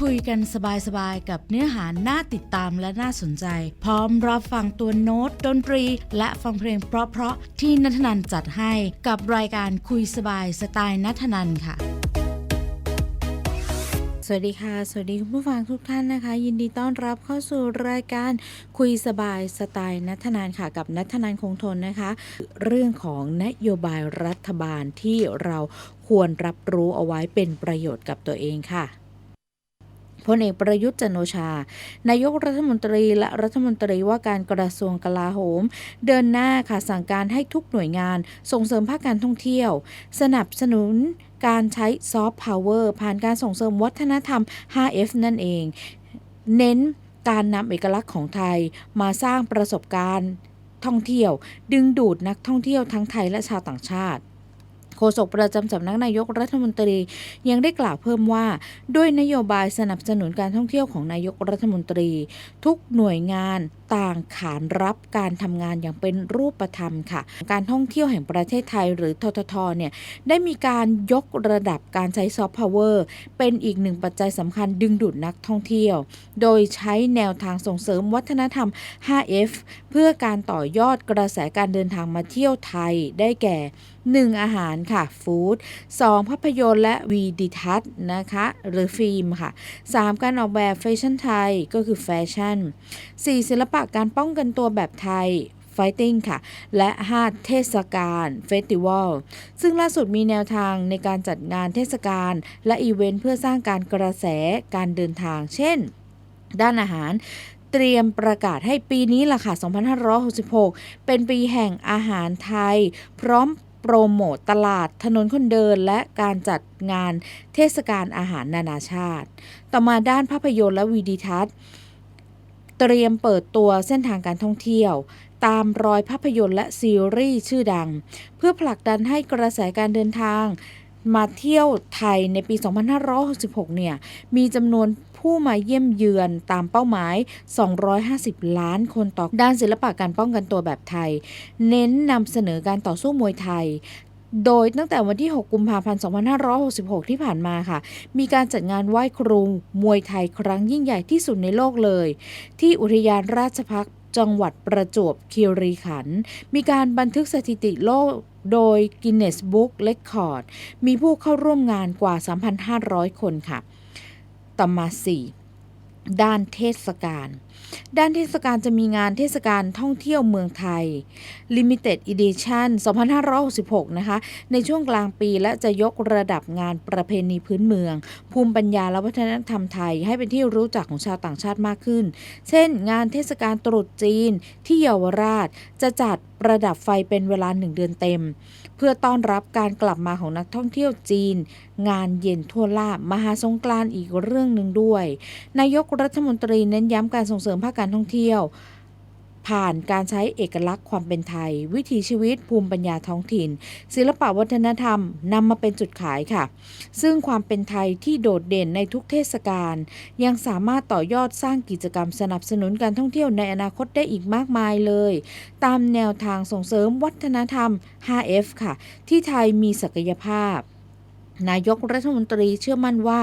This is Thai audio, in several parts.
คุยกันสบายๆ กับเนื้อหาน่าติดตามและน่าสนใจ พร้อมรับฟังตัวโน้ตดนตรี และฟังเพลงเพราะๆที่นัทนันจัดให้กับรายการคุยสบายสไตล์นัทนันค่ะสวัสดีค่ะ สวัสดีคุณผู้ฟังทุกท่านนะคะ ยินดีต้อนรับเข้าสู่รายการคุยสบายสไตล์นัทนานค่ะ กับนัทนานคงทนนะคะ เรื่องของนโยบายรัฐบาลที่เราควรรับรู้เอาไว้เป็นประโยชน์กับตัวเองค่ะ พลเอกประยุทธ์จันโอชา นายกรัฐมนตรีและรัฐมนตรีว่าการกระทรวงกลาโหม เดินหน้าค่ะสั่งการให้ทุกหน่วยงาน ส่งเสริมภาคการท่องเที่ยว สนับสนุนการใช้ซอฟต์พาวเวอร์ผ่านการส่งเสริมวัฒนธรรม 5F นั่นเอง เน้นการนำเอกลักษณ์ของไทยมาสร้างประสบการณ์ท่องเที่ยว ดึงดูดนักท่องเที่ยวทั้งไทยและชาวต่างชาติ ฆษกประจำสำนักนายกรัฐมนตรียังได้กล่าวเพิ่มว่า ด้วยนโยบายสนับสนุนการท่องเที่ยวของนายกรัฐมนตรี ทุกหน่วยงานต่างขานรับการทำงานอย่างเป็นรูปธรรมค่ะ การท่องเที่ยวแห่งประเทศไทยหรือทททเนี่ยได้มีการยกระดับการใช้ซอฟต์พาวเวอร์เป็นอีกหนึ่งปัจจัยสำคัญดึงดูดนักท่องเที่ยว โดยใช้แนวทางส่งเสริมวัฒนธรรม 5F เพื่อการต่อยอดกระแสการเดินทางมาเที่ยวไทยได้แก่ 1. อาหารค่ะฟู้ด 2. ภาพยนตร์และวีดิทัศน์นะคะหรือฟิล์มค่ะ 3. การออกแบบแฟชั่นไทยก็คือแฟชั่น 4. ศิลปะการป้องกันตัวแบบไทย Fighting ค่ะ และ 5. เทศกาลเฟสติวัลซึ่งล่าสุดมีแนวทางในการจัดงานเทศกาลและอีเวนต์เพื่อสร้างการกระแสการเดินทาง เช่น ด้านอาหารเตรียมประกาศให้ปีนี้ล่ะค่ะ 2566 เป็นปีแห่งอาหารไทย พร้อม โปรโมตตลาดถนนคนเดินและการจัดงานเทศกาลอาหารนานาชาติ ต่อมาด้านภาพยนตร์และวีดีทัศน์ เตรียมเปิดตัวเส้นทางการท่องเที่ยว ตามรอยภาพยนตร์และซีรีส์ชื่อดัง เพื่อผลักดันให้กระแสการเดินทาง มาเที่ยวไทยในปี 2566 เนี่ย มีจำนวนผู้มาเยี่ยมเยือนตามเป้าหมาย 250 ล้านคนต่อด้านศิลปะการป้องกันตัวแบบไทย เน้นนำเสนอการต่อสู้มวยไทยโดยตั้งแต่วันที่ 6 กุมภาพันธ์ 2566 ที่ผ่านมาค่ะ มีการจัดงานไหว้ครูมวยไทยครั้งยิ่งใหญ่ที่สุดในโลกเลย ที่อุทยานราชพักจังหวัดประจวบคีรีขันธ์ มีการบันทึกสถิติโลก โดย Guinness Book Record มีผู้เข้าร่วมงานกว่า 3,500 คนค่ะ ต่อมา 4 ด้านเทศกาล ด้านเทศกาลจะมีงานเทศกาลท่องเที่ยวเมืองไทย Limited Edition 2566 นะคะ ในช่วงกลางปีและจะยกระดับงานประเพณีพื้นเมือง ภูมิปัญญาและวัฒนธรรมไทย ให้เป็นที่รู้จักของชาวต่างชาติมากขึ้น เช่น งานเทศกาลตรุษจีนที่เยาวราชจะจัด ระดับไฟเป็นเวลาหนึ่งเดือนเต็ม เพื่อต้อนรับการกลับมาของนักท่องเที่ยวจีน งานเย็นทั่วลาบมหาสงกรานต์อีกเรื่องหนึ่งด้วย นายกรัฐมนตรีเน้นย้ำการส่งเสริมภาคการท่องเที่ยว ผ่านการใช้เอกลักษณ์ความเป็นไทย วิถีชีวิตภูมิปัญญาท้องถิ่น ศิลปวัฒนธรรมนำมาเป็นจุดขายค่ะ ซึ่งความเป็นไทยที่โดดเด่นในทุกเทศกาลยังสามารถต่อยอดสร้างกิจกรรมสนับสนุนการท่องเที่ยวในอนาคตได้อีกมากมายเลย ตามแนวทางส่งเสริมวัฒนธรรม 5F ค่ะ ที่ไทยมีศักยภาพ นายกรัฐมนตรีเชื่อมั่นว่า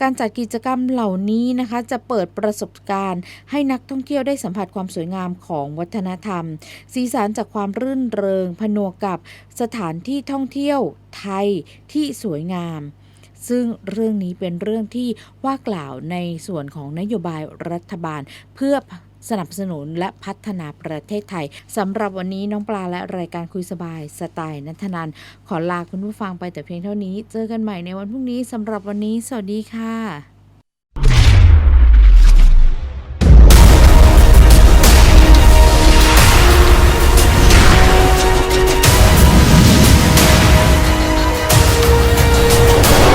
การจัดกิจกรรมเหล่านี้นะคะ จะเปิดประสบการณ์ ให้นักท่องเที่ยวได้สัมผัสความสวยงามของวัฒนธรรม สีสันจากความรื่นเริง ผนวกกับสถานที่ท่องเที่ยวไทยที่สวยงาม ซึ่งเรื่องนี้เป็นเรื่องที่ว่ากล่าวในส่วนของนโยบายรัฐบาลเพื่อ สนับสนุนและพัฒนาประเทศไทยสำหรับวันนี้น้องปลาและรายการคุยสบายสไตล์นัทนันขอลาคุณผู้ฟังไปแต่เพียงเท่านี้ เจอกันใหม่ในวันพรุ่งนี้สำหรับวันนี้ สวัสดีค่ะ